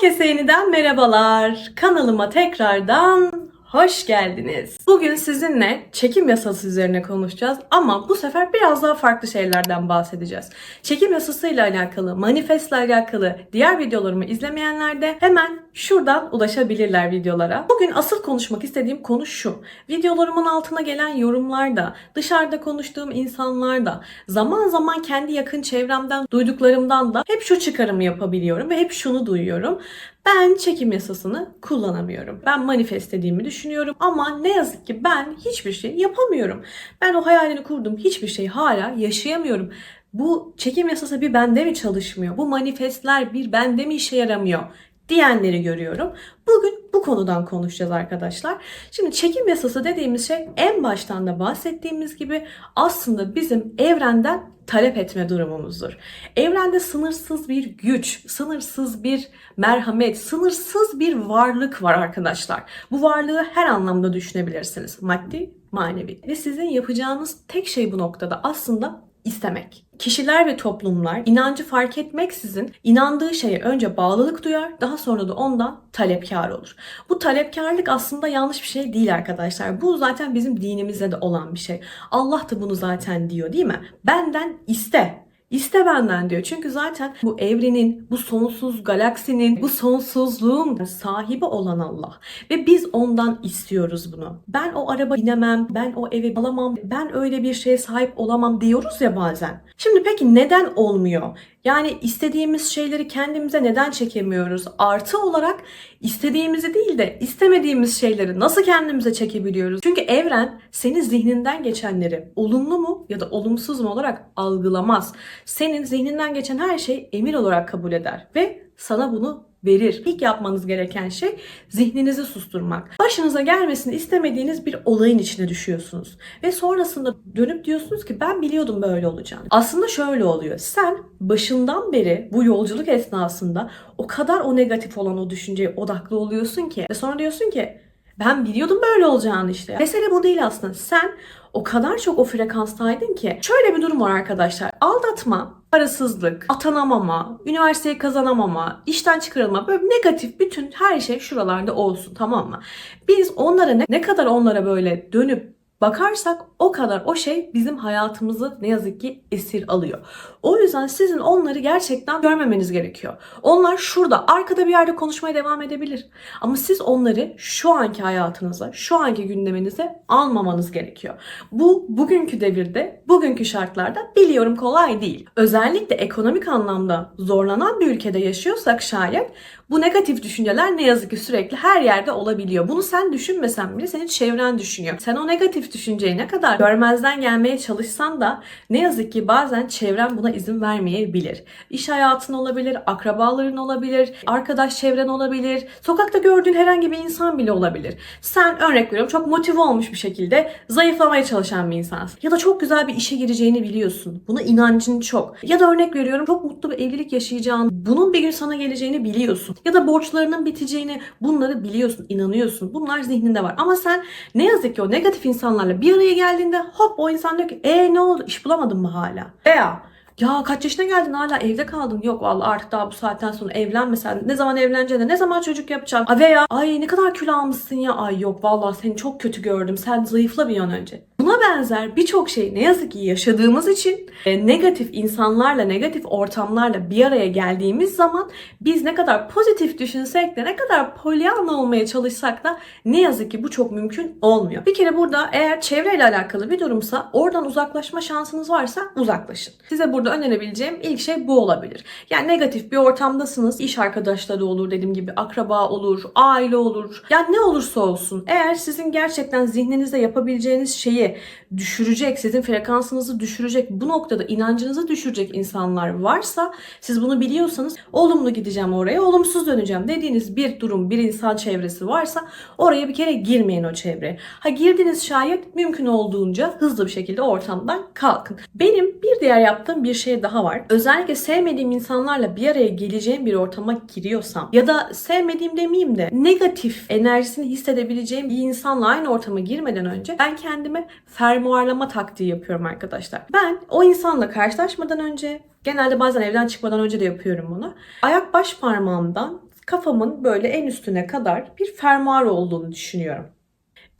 Herkese yeniden merhabalar. Kanalıma tekrardan hoş geldiniz. Bugün sizinle çekim yasası üzerine konuşacağız ama bu sefer biraz daha farklı şeylerden bahsedeceğiz. Çekim yasasıyla alakalı, manifestle alakalı diğer videolarımı izlemeyenler de hemen şuradan ulaşabilirler videolara. Bugün asıl konuşmak istediğim konu şu. Videolarımın altına gelen yorumlarda, dışarıda konuştuğum insanlarda, zaman zaman kendi yakın çevremden duyduklarımdan da hep şu çıkarımı yapabiliyorum ve hep şunu duyuyorum. Ben çekim yasasını kullanamıyorum. Ben manifestlediğimi düşünüyorum ama ne yazık ki ben hiçbir şey yapamıyorum. Ben o hayalini kurdum hiçbir şey hala yaşayamıyorum. Bu çekim yasası bir bende mi çalışmıyor? Bu manifestler bir bende mi işe yaramıyor? Diyenleri görüyorum. Bugün bu konudan konuşacağız arkadaşlar. Şimdi çekim yasası dediğimiz şey en baştan da bahsettiğimiz gibi aslında bizim evrenden talep etme durumumuzdur. Evrende sınırsız bir güç, sınırsız bir merhamet, sınırsız bir varlık var arkadaşlar. Bu varlığı her anlamda düşünebilirsiniz. Maddi, manevi. Ve sizin yapacağınız tek şey bu noktada aslında istemek. Kişiler ve toplumlar inancı fark etmeksizin inandığı şeye önce bağlılık duyar, daha sonra da ondan talepkar olur. Bu talepkarlık aslında yanlış bir şey değil arkadaşlar. Bu zaten bizim dinimizde de olan bir şey. Allah da bunu zaten diyor değil mi? Benden iste. İste benden diyor. Çünkü zaten bu evrenin, bu sonsuz galaksinin, bu sonsuzluğun sahibi olan Allah. Ve biz ondan istiyoruz bunu. Ben o araba binemem, ben o evi alamam, ben öyle bir şeye sahip olamam diyoruz ya bazen. Şimdi peki neden olmuyor? Yani istediğimiz şeyleri kendimize neden çekemiyoruz? Artı olarak istediğimizi değil de istemediğimiz şeyleri nasıl kendimize çekebiliyoruz? Çünkü evren senin zihninden geçenleri olumlu mu ya da olumsuz mu olarak algılamaz. Senin zihninden geçen her şey emir olarak kabul eder ve sana bunu verir. İlk yapmanız gereken şey zihninizi susturmak. Başınıza gelmesini istemediğiniz bir olayın içine düşüyorsunuz. Ve sonrasında dönüp diyorsunuz ki ben biliyordum böyle olacağını. Aslında şöyle oluyor. Sen başından beri bu yolculuk esnasında o kadar o negatif olan o düşünceye odaklı oluyorsun ki ve sonra diyorsun ki ben biliyordum böyle olacağını işte. Mesele bu değil aslında. Sen o kadar çok o frekanstaydın ki. Şöyle bir durum var arkadaşlar. Aldatma, parasızlık, atanamama, üniversiteyi kazanamama, işten çıkarılma böyle negatif bütün her şey şuralarda olsun tamam mı? Biz onlara ne, ne kadar onlara böyle dönüp bakarsak o kadar o şey bizim hayatımızı ne yazık ki esir alıyor. O yüzden sizin onları gerçekten görmemeniz gerekiyor. Onlar şurada arkada bir yerde konuşmaya devam edebilir. Ama siz onları şu anki hayatınıza, şu anki gündeminize almamanız gerekiyor. Bu bugünkü devirde, bugünkü şartlarda biliyorum kolay değil. Özellikle ekonomik anlamda zorlanan bir ülkede yaşıyorsak şayet bu negatif düşünceler ne yazık ki sürekli her yerde olabiliyor. Bunu sen düşünmesen bile senin çevren düşünüyor. Sen o negatif düşünceyi ne kadar görmezden gelmeye çalışsan da ne yazık ki bazen çevren buna izin vermeyebilir. İş hayatın olabilir, akrabaların olabilir, arkadaş çevren olabilir, sokakta gördüğün herhangi bir insan bile olabilir. Sen örnek veriyorum çok motive olmuş bir şekilde zayıflamaya çalışan bir insansın. Ya da çok güzel bir işe gireceğini biliyorsun. Buna inancın çok. Ya da örnek veriyorum çok mutlu bir evlilik yaşayacağını, bunun bir gün sana geleceğini biliyorsun. Ya da borçlarının biteceğini bunları biliyorsun, inanıyorsun. Bunlar zihninde var. Ama sen ne yazık ki o negatif insanlarla bir araya geldiğinde hop o insan diyor ki e ne oldu iş bulamadın mı hala? Veya ya kaç yaşına geldin hala evde kaldın. Yok vallahi artık daha bu saatten sonra evlenmesen. Ne zaman evleneceksin? Ne zaman çocuk yapacaksın? Veya ay ne kadar kilo almışsın ya. Ay yok vallahi seni çok kötü gördüm. Sen zayıfla bir an önce. Buna benzer birçok şey ne yazık ki yaşadığımız için e, negatif insanlarla, negatif ortamlarla bir araya geldiğimiz zaman biz ne kadar pozitif düşünsek de ne kadar polyanla olmaya çalışsak da ne yazık ki bu çok mümkün olmuyor. Bir kere burada eğer çevreyle alakalı bir durumsa oradan uzaklaşma şansınız varsa uzaklaşın. Size burada önerebileceğim ilk şey bu olabilir. Yani negatif bir ortamdasınız. iş arkadaşları olur dediğim gibi akraba olur, aile olur. Yani ne olursa olsun eğer sizin gerçekten zihninizde yapabileceğiniz şeyi düşürecek, sizin frekansınızı düşürecek, bu noktada inancınızı düşürecek insanlar varsa siz bunu biliyorsanız olumlu gideceğim oraya, olumsuz döneceğim dediğiniz bir durum, bir insan çevresi varsa oraya bir kere girmeyin o çevreye. Ha girdiniz şayet mümkün olduğunca hızlı bir şekilde ortamdan kalkın. Benim bir diğer yaptığım bir şey daha var. Özellikle sevmediğim insanlarla bir araya geleceğim bir ortama giriyorsam ya da sevmediğim demeyeyim de negatif enerjisini hissedebileceğim bir insanla aynı ortama girmeden önce ben kendime fermuarlama taktiği yapıyorum arkadaşlar. Ben o insanla karşılaşmadan önce genelde bazen evden çıkmadan önce de yapıyorum bunu. Ayak baş parmağımdan kafamın böyle en üstüne kadar bir fermuar olduğunu düşünüyorum.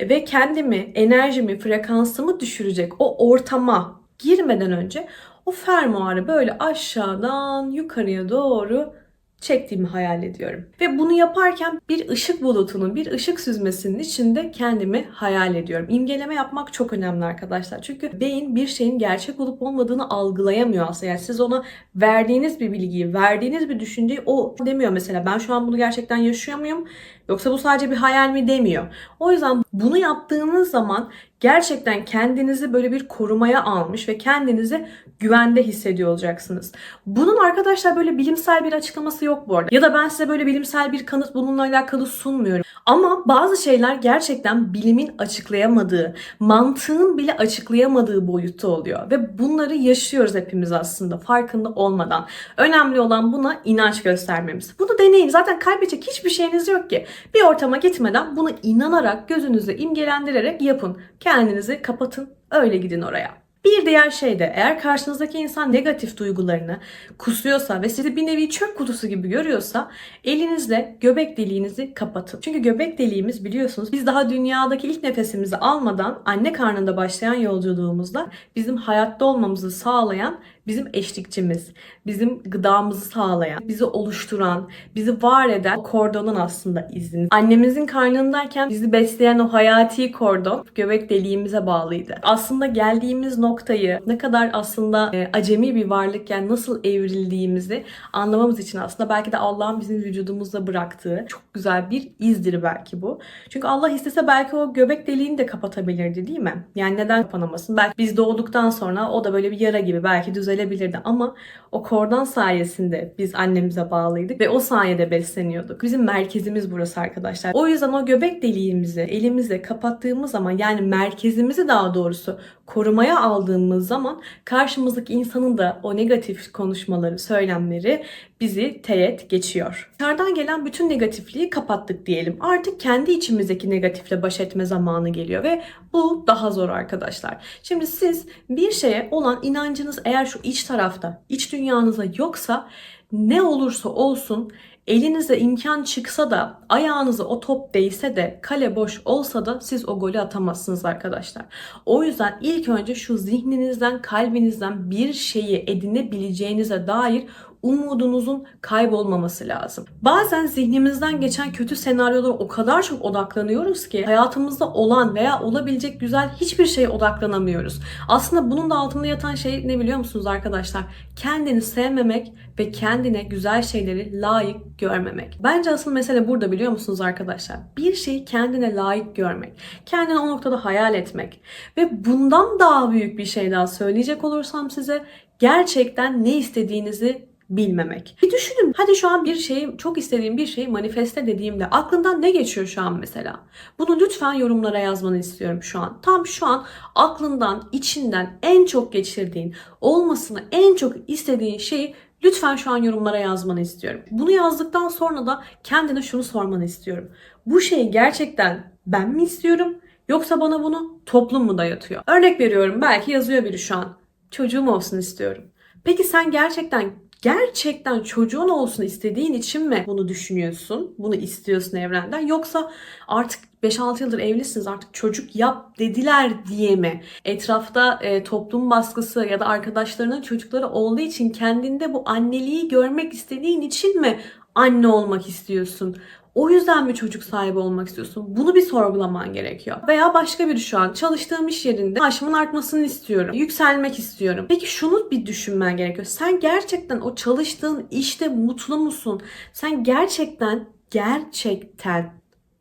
Ve kendimi, enerjimi, frekansımı düşürecek o ortama girmeden önce o fermuarı böyle aşağıdan yukarıya doğru çektiğimi hayal ediyorum. Ve bunu yaparken bir ışık bulutunun, bir ışık süzmesinin içinde kendimi hayal ediyorum. İmgeleme yapmak çok önemli arkadaşlar. Çünkü beyin bir şeyin gerçek olup olmadığını algılayamıyor aslında. Yani siz ona verdiğiniz bir bilgiyi, verdiğiniz bir düşünceyi o demiyor mesela. Ben şu an bunu gerçekten yaşıyor muyum? Yoksa bu sadece bir hayal mi demiyor. O yüzden bunu yaptığınız zaman gerçekten kendinizi böyle bir korumaya almış ve kendinizi güvende hissediyor olacaksınız. Bunun arkadaşlar böyle bilimsel bir açıklaması yok bu arada. Ya da ben size böyle bilimsel bir kanıt bununla alakalı sunmuyorum. Ama bazı şeyler gerçekten bilimin açıklayamadığı, mantığın bile açıklayamadığı boyutta oluyor. Ve bunları yaşıyoruz hepimiz aslında farkında olmadan. Önemli olan buna inanç göstermemiz. Bunu deneyin. Zaten kaybedecek hiçbir şeyiniz yok ki. Bir ortama gitmeden bunu inanarak, gözünüzle imgelendirerek yapın. Kendinizi kapatın, öyle gidin oraya. Bir diğer şey de eğer karşınızdaki insan negatif duygularını kusuyorsa ve sizi bir nevi çöp kutusu gibi görüyorsa elinizle göbek deliğinizi kapatın. Çünkü göbek deliğimiz biliyorsunuz biz daha dünyadaki ilk nefesimizi almadan anne karnında başlayan yolculuğumuzda bizim hayatta olmamızı sağlayan bizim eşlikçimiz, bizim gıdamızı sağlayan, bizi oluşturan, bizi var eden o kordonun aslında izini. Annemizin karnındayken bizi besleyen o hayati kordon göbek deliğimize bağlıydı. Aslında geldiğimiz noktayı ne kadar aslında e, acemi bir varlıkken nasıl evrildiğimizi anlamamız için aslında belki de Allah'ın bizim vücudumuzda bıraktığı çok güzel bir izdir belki bu. Çünkü Allah istese belki o göbek deliğini de kapatabilirdi değil mi? Yani neden kapanamasın? Belki biz doğduktan sonra o da böyle bir yara gibi belki düzelebilirdi ama o kordon sayesinde biz annemize bağlıydık ve o sayede besleniyorduk. Bizim merkezimiz burası arkadaşlar. O yüzden o göbek deliğimizi elimizle kapattığımız zaman yani merkezimizi daha doğrusu korumaya aldığımız zaman karşımızdaki insanın da o negatif konuşmaları, söylemleri bizi teğet geçiyor. Dışarıdan gelen bütün negatifliği kapattık diyelim. Artık kendi içimizdeki negatifle baş etme zamanı geliyor ve bu daha zor arkadaşlar. Şimdi siz bir şeye olan inancınız eğer şu iç tarafta, iç dünyanıza yoksa ne olursa olsun elinize imkan çıksa da ayağınıza o top değse de kale boş olsa da siz o golü atamazsınız arkadaşlar. O yüzden ilk önce şu zihninizden, kalbinizden bir şeyi edinebileceğinize dair umudunuzun kaybolmaması lazım. Bazen zihnimizden geçen kötü senaryolara o kadar çok odaklanıyoruz ki hayatımızda olan veya olabilecek güzel hiçbir şeye odaklanamıyoruz. Aslında bunun da altında yatan şey ne biliyor musunuz arkadaşlar? Kendini sevmemek ve kendine güzel şeyleri layık görmemek. Bence asıl mesele burada biliyor musunuz arkadaşlar? Bir şeyi kendine layık görmek. Kendini o noktada hayal etmek. Ve bundan daha büyük bir şey daha söyleyecek olursam size gerçekten ne istediğinizi bilmemek. Bir düşünün. Hadi şu an bir şeyi çok istediğim bir şeyi manifeste dediğimde aklından ne geçiyor şu an mesela? Bunu lütfen yorumlara yazmanı istiyorum şu an. Tam şu an aklından, içinden en çok geçirdiğin, olmasını en çok istediğin şeyi lütfen şu an yorumlara yazmanı istiyorum. Bunu yazdıktan sonra da kendine şunu sormanı istiyorum. Bu şeyi gerçekten ben mi istiyorum yoksa bana bunu toplum mu dayatıyor? Örnek veriyorum belki yazıyor biri şu an. Çocuğum olsun istiyorum. Peki sen gerçekten gerçekten çocuğun olsun istediğin için mi bunu düşünüyorsun? Bunu istiyorsun evrenden? Yoksa artık 5-6 yıldır evlisiniz artık çocuk yap dediler diye mi? Etrafta e, toplum baskısı ya da arkadaşlarının çocukları olduğu için kendinde bu anneliği görmek istediğin için mi anne olmak istiyorsun? O yüzden mi çocuk sahibi olmak istiyorsun? Bunu bir sorgulaman gerekiyor. Veya başka biri şu an çalıştığım iş yerinde maaşımın artmasını istiyorum. Yükselmek istiyorum. Peki şunu bir düşünmen gerekiyor. Sen gerçekten o çalıştığın işte mutlu musun? Sen gerçekten gerçekten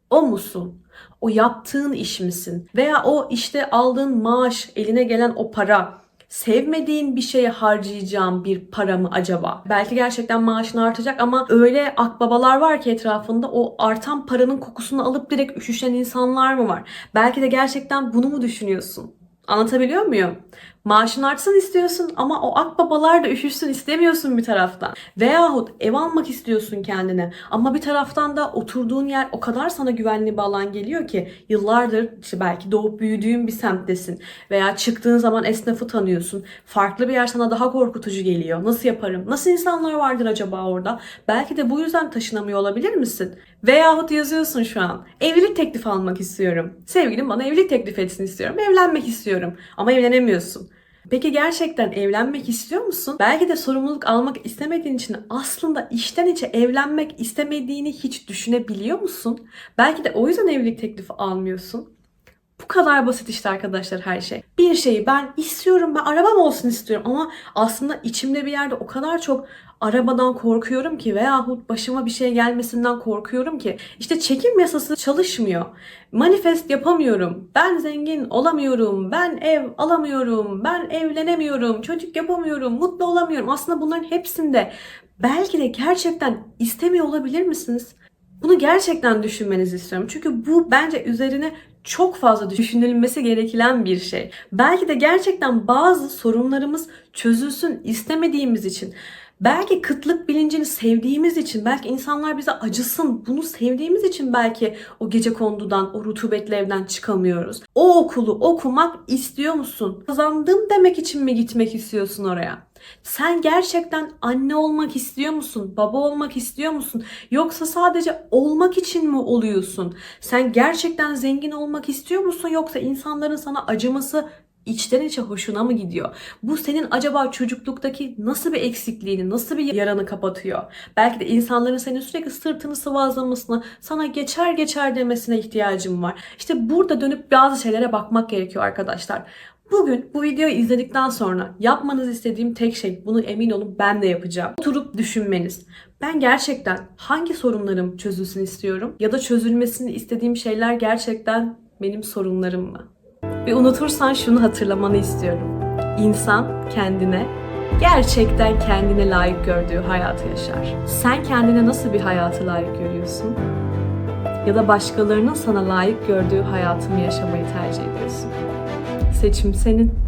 o musun? O yaptığın iş misin? Veya o işte aldığın maaş, eline gelen o para sevmediğin bir şeye harcayacağım bir para mı acaba? Belki gerçekten maaşın artacak ama öyle akbabalar var ki etrafında o artan paranın kokusunu alıp direkt üşüşen insanlar mı var? Belki de gerçekten bunu mu düşünüyorsun? Anlatabiliyor muyum? Maaşın artsın istiyorsun ama o akbabalar da üşüşsün istemiyorsun bir taraftan. Veyahut ev almak istiyorsun kendine ama bir taraftan da oturduğun yer o kadar sana güvenli bir alan geliyor ki yıllardır işte belki doğup büyüdüğün bir semttesin veya çıktığın zaman esnafı tanıyorsun. Farklı bir yer sana daha korkutucu geliyor. Nasıl yaparım? Nasıl insanlar vardır acaba orada? Belki de bu yüzden taşınamıyor olabilir misin? Veyahut yazıyorsun şu an. Evlilik teklifi almak istiyorum. Sevgilim bana evlilik teklif etsin istiyorum. Evlenmek istiyorum. Ama evlenemiyorsun. Peki gerçekten evlenmek istiyor musun? Belki de sorumluluk almak istemediğin için aslında içten içe evlenmek istemediğini hiç düşünebiliyor musun? Belki de o yüzden evlilik teklifi almıyorsun. Bu kadar basit işte arkadaşlar her şey. Bir şeyi ben istiyorum, ben arabam olsun istiyorum ama aslında içimde bir yerde o kadar çok arabadan korkuyorum ki veyahut başıma bir şey gelmesinden korkuyorum ki işte çekim yasası çalışmıyor. Manifest yapamıyorum. Ben zengin olamıyorum. Ben ev alamıyorum. Ben evlenemiyorum. Çocuk yapamıyorum. Mutlu olamıyorum. Aslında bunların hepsinde belki de gerçekten istemiyor olabilir misiniz? Bunu gerçekten düşünmenizi istiyorum. Çünkü bu bence üzerine çok fazla düşünülmesi gereken bir şey. Belki de gerçekten bazı sorunlarımız çözülsün istemediğimiz için Belki kıtlık bilincini sevdiğimiz için, belki insanlar bize acısın, bunu sevdiğimiz için belki o gece kondudan, o rutubetli evden çıkamıyoruz. O okulu okumak istiyor musun? Kazandım demek için mi gitmek istiyorsun oraya? Sen gerçekten anne olmak istiyor musun? Baba olmak istiyor musun? Yoksa sadece olmak için mi oluyorsun? Sen gerçekten zengin olmak istiyor musun? Yoksa insanların sana acıması içten içe hoşuna mı gidiyor? Bu senin acaba çocukluktaki nasıl bir eksikliğini, nasıl bir yaranı kapatıyor? Belki de insanların senin sürekli sırtını sıvazlamasına, sana geçer geçer demesine ihtiyacın var. İşte burada dönüp bazı şeylere bakmak gerekiyor arkadaşlar. Bugün bu videoyu izledikten sonra yapmanızı istediğim tek şey, bunu emin olun ben de yapacağım. Oturup düşünmeniz. Ben gerçekten hangi sorunlarım çözülsün istiyorum ya da çözülmesini istediğim şeyler gerçekten benim sorunlarım mı? Ve unutursan şunu hatırlamanı istiyorum. İnsan kendine gerçekten kendine layık gördüğü hayatı yaşar. Sen kendine nasıl bir hayatı layık görüyorsun? Ya da başkalarının sana layık gördüğü hayatı mı yaşamayı tercih ediyorsun? Seçim senin.